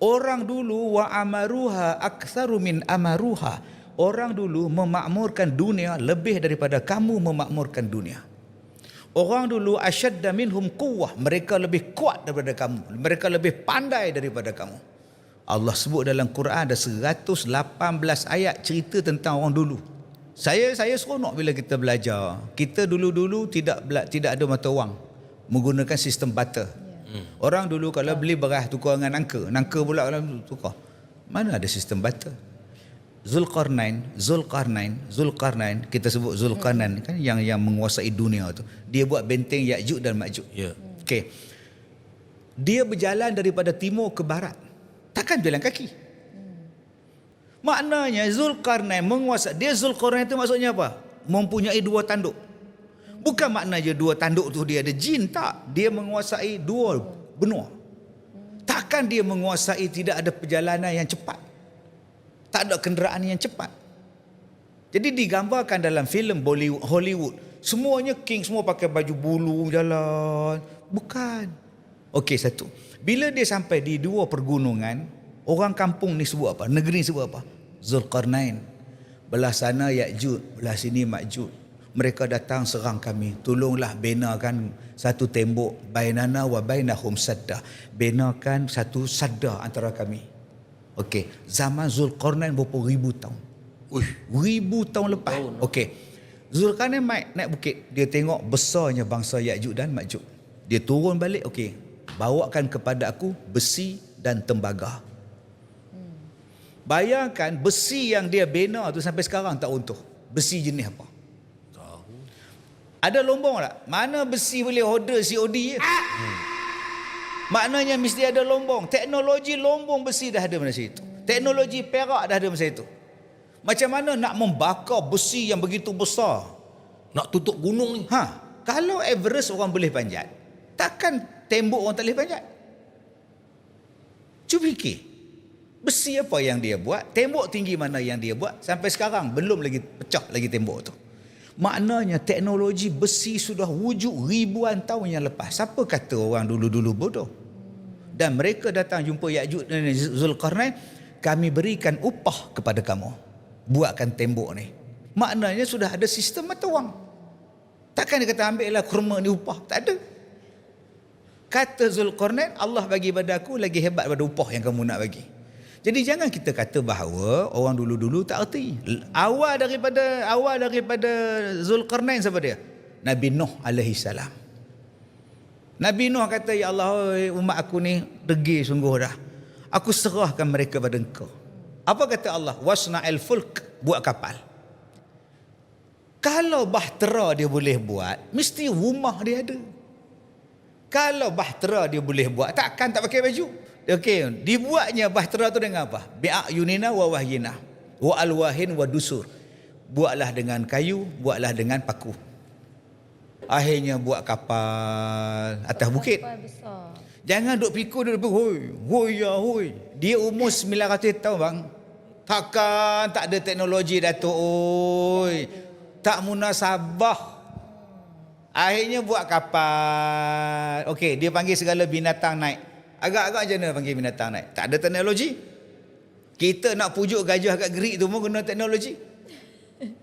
Orang dulu wa amaruha aktsaru min amaruha. Orang dulu memakmurkan dunia lebih daripada kamu memakmurkan dunia. Orang dulu asyadda minhum quwwah. Mereka lebih kuat daripada kamu. Mereka lebih pandai daripada kamu. Allah sebut dalam Quran ada 118 ayat cerita tentang orang dulu. Saya saya seronok bila kita belajar. Kita dulu-dulu tidak tidak ada mata wang menggunakan sistem barter. Hmm. Orang dulu kalau beli beras tukar dengan nangka, nangka pula kalau tukar. Mana ada sistem barter? Zulkarnain, Zulkarnain, Zulkarnain, kita sebut Zulkarnain kan yang yang menguasai dunia tu. Dia buat benteng Ya'juj dan Ma'juj. Ya. Okey. Dia berjalan daripada timur ke barat. Takkan jalan kaki. Maknanya Zulkarnain menguasai. Dia Zulkarnain itu maksudnya apa? Mempunyai dua tanduk. Bukan maknanya dua tanduk tu dia ada jin. Tak. Dia menguasai dua benua. Takkan dia menguasai tidak ada perjalanan yang cepat. Tak ada kenderaan yang cepat. Jadi digambarkan dalam filem Bollywood, Hollywood. Semuanya king semua pakai baju bulu jalan. Bukan. Okey satu. Bila dia sampai di dua pergunungan, orang kampung ni sebut apa? Negeri sebut apa? Zulkarnain. Belah sana Ya'juj, belah sini Ma'juj. Mereka datang serang kami. Tolonglah benakan satu tembok bainana wa bainahum sadda. Benakan satu sadda antara kami. Okey, zaman Zulkarnain berapa ribu tahun? Uish. Ribu tahun lepas. Okey. Zulkarnain naik, naik bukit. Dia tengok besarnya bangsa Ya'juj dan Ma'juj. Dia turun balik. Okey. Bawakan kepada aku besi dan tembaga. Bayangkan besi yang dia bina tu sampai sekarang tak runtuh. Besi jenis apa? Ada lombong tak? Mana besi boleh order COD je? Maknanya mesti ada lombong. Teknologi lombong besi dah ada masa itu. Teknologi perak dah ada masa itu. Macam mana nak membakar besi yang begitu besar? Nak tutup gunung ni. Ha, kalau Everest orang boleh panjat, takkan tembok orang tak boleh panjat? Cuba fikir. Besi apa yang dia buat? Tembok tinggi mana yang dia buat? Sampai sekarang belum lagi pecah lagi tembok tu. Maknanya teknologi besi sudah wujud ribuan tahun yang lepas. Siapa kata orang dulu-dulu bodoh? Dan mereka datang jumpa Ya'juj dan Zulkarnain, kami berikan upah kepada kamu. Buatkan tembok ni. Maknanya sudah ada sistem mata wang. Takkan dia kata ambil lah kurma ni upah. Tak ada. Kata Zulkarnain, Allah bagi pada aku lagi hebat pada upah yang kamu nak bagi. Jadi jangan kita kata bahawa orang dulu-dulu tak erti. Awal daripada awal daripada Zulkarnain siapa dia? Nabi Nuh alaihi salam. Nabi Nuh kata, Ya Allah, oi, umat aku ni degi sungguh dah. Aku serahkan mereka pada engkau. Apa kata Allah? Wasna'il fulk, buat kapal. Kalau bahtera dia boleh buat, mesti rumah dia ada. Kalau bahtera dia boleh buat, takkan tak pakai baju. Okey, dibuatnya bahtera tu dengan apa? Bi'a yunina wa wahyina. Wa alwahin wa dusur. Buatlah dengan kayu, buatlah dengan paku. Akhirnya buat kapal atas bukit. Kapal besar. Jangan duk pikul duk pikul. Hoi, hoi ya hoi. Dia umur 900 tahun bang. Takkan tak ada teknologi Datuk oi. Tak munasabah. Akhirnya buat kapal. Okey, dia panggil segala binatang naik. Agak-agak macam mana panggil binatang naik? Tak ada teknologi. Kita nak pujuk gajah kat gerik tu pun guna teknologi.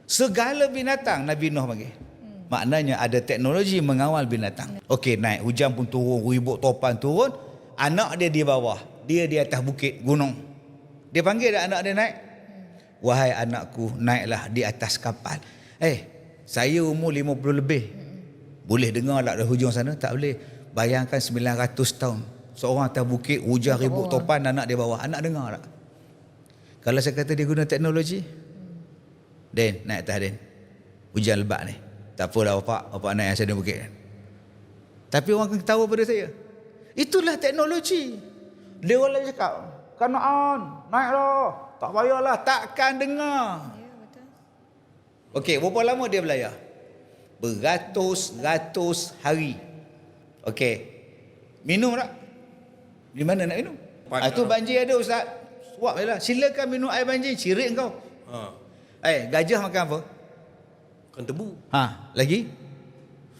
Segala binatang Nabi Nuh panggil. Maknanya ada teknologi mengawal binatang. Okey, naik. Hujan pun turun, ribut topan turun. Anak dia di bawah. Dia di atas bukit gunung. Dia panggil dah anak dia naik. Wahai anakku, naiklah di atas kapal. Eh, saya umur 50 lebih. Boleh dengar tak dari hujung sana? Tak boleh. Bayangkan 900 tahun. Seorang atas bukit, hujan ribut topan, anak dia bawah. Anak dengar tak? Kalau saya kata dia guna teknologi, Den, naik atas Den. Hujan lebat ni. Tak apalah bapak, bapak naik atas bukit. Tapi orang akan ketawa pada saya. Itulah teknologi. Dia orang lagi cakap, Kanaan, naiklah. Tak payahlah, takkan dengar. Ya, betul. Okey, berapa lama dia berlayar? Beratus-ratus hari. Okey. Minum tak? Di mana nak minum? Ah, tu banjir ada ustaz. Suap je lah. Silakan minum air banjir. Cirit kau. Ha. Eh, gajah makan apa? Kan tebu. Ha, lagi?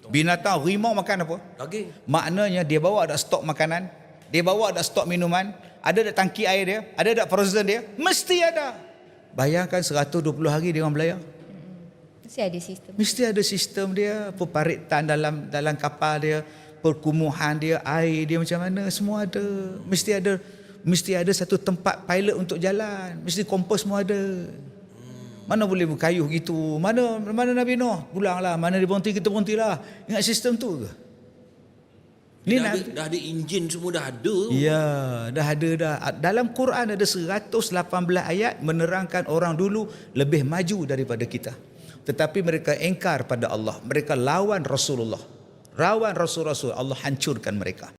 Binatang rimau makan apa? Daging. Maknanya dia bawa ada stok makanan, dia bawa ada stok minuman, Ada tak tangki air dia? Ada tak frozen dia? Mesti ada. Bayangkan 120 hari dia orang belayar. Mesti ada sistem. Mesti ada sistem dia, peparitan dalam dalam kapal dia, perkumuhan dia, air dia macam mana, semua ada. Mesti ada mesti ada satu tempat pilot untuk jalan, mesti kompos semua ada. Mana boleh berkayuh gitu? Mana mana Nabi Nuh? Pulanglah, mana dia berhenti kita berhentilah. Ingat sistem tu ke? Ni dah, ada, Nabi dah ada enjin semua dah ada. Ya, dah ada dah. Dalam Quran ada 118 ayat menerangkan orang dulu lebih maju daripada kita. Tetapi mereka engkar pada Allah. Mereka lawan Rasulullah. Rawan Rasul-Rasul. Allah hancurkan mereka.